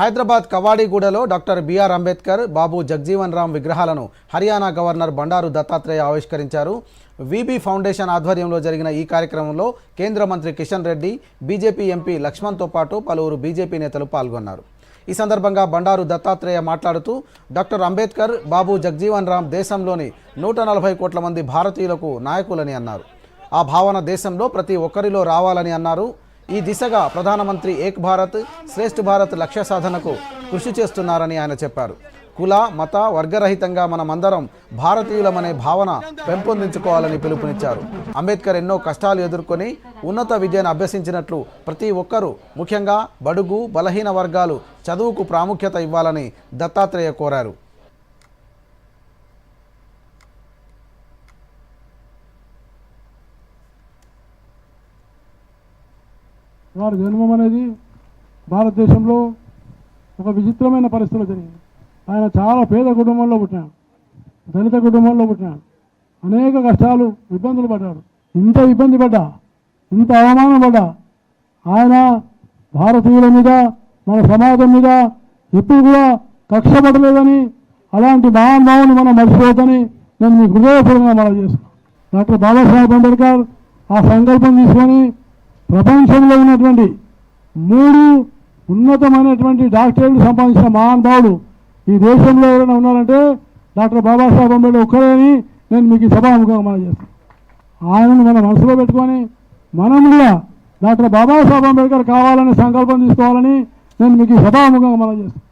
Hyderabad కవాడిగూడలో doctor B R Ambedkar Babu Jagjivan Ram విగ్రహాలను Haryana governor Bandaru Dattatreya ఆవిష్కరించారు. VB foundation ఆధ్వర్యంలో జరిగిన ఈ కార్యక్రమంలో కేంద్ర మంత్రి కిషన్ రెడ్డి బీజేపీ ఎంపీ లక్ష్మణ్తో పాటు పలువురు బీజేపీ నేతలు పాల్గొన్నారు. ఈ సందర్భంగా బండారు దత్తాత్రేయ మాట్లాడుతూ డాక్టర్ అంబేద్కర్ బాబు జగ్జీవన్ రామ్ దేశంలోని నూట నలభై కోట్ల మంది భారతీయులకు నాయకులని అన్నారు. ఆ భావన దేశంలో ప్రతి ఒక్కరిలో రావాలని అన్నారు. ఈ దిశగా ప్రధానమంత్రి ఏక్ భారత్ శ్రేష్ఠ భారత్ లక్ష్య సాధనకు కృషి చేస్తున్నారని ఆయన చెప్పారు. కుల మత వర్గరహితంగా మనమందరం భారతీయులమనే భావన పెంపొందించుకోవాలని పిలుపునిచ్చారు. అంబేద్కర్ ఎన్నో కష్టాలు ఎదుర్కొని ఉన్నత విద్యను అభ్యసించినట్లు ప్రతి ఒక్కరూ ముఖ్యంగా బడుగు బలహీన వర్గాలు చదువుకు ప్రాముఖ్యత ఇవ్వాలని దత్తాత్రేయ కోరారు. వారి జన్మం అనేది భారతదేశంలో ఒక విచిత్రమైన పరిస్థితిలో జరిగింది. ఆయన చాలా పేద కుటుంబంలో పుట్టినాడు. దళిత కుటుంబంలో పుట్టినాడు. అనేక కష్టాలు ఇబ్బందులు పడ్డాడు. ఇంత ఇబ్బంది పడ్డా ఇంత అవమానం పడ్డా ఆయన భారతీయుల మీద మన సమాజం మీద ఎప్పుడు కూడా కక్ష పడలేదని అలాంటి మహానుభావుని మనం మర్చిపోవద్దని నేను మీకు హృదయపూర్వకంగా మనం చేస్తున్నాను. డాక్టర్ బాబాసాహెబ్ అంబేద్కర్ ఆ సంకల్పం తీసుకొని ప్రపంచంలో ఉన్నటువంటి మూడు ఉన్నతమైనటువంటి డాక్టరేట్లు సంపాదించిన మహానుభావుడు ఈ దేశంలో ఎవరైనా ఉన్నారంటే డాక్టర్ బాబాసాహెబ్ అంబేద్కర్ ఒక్కరే అని నేను మీకు సభాముఖంగా మనం చేస్తాను. ఆయనను మన మనసులో పెట్టుకొని మనం కూడా డాక్టర్ బాబాసాహెబ్ అంబేద్కర్ కావాలని సంకల్పం తీసుకోవాలని నేను మీకు సభాముఖంగా మనం చేస్తాను.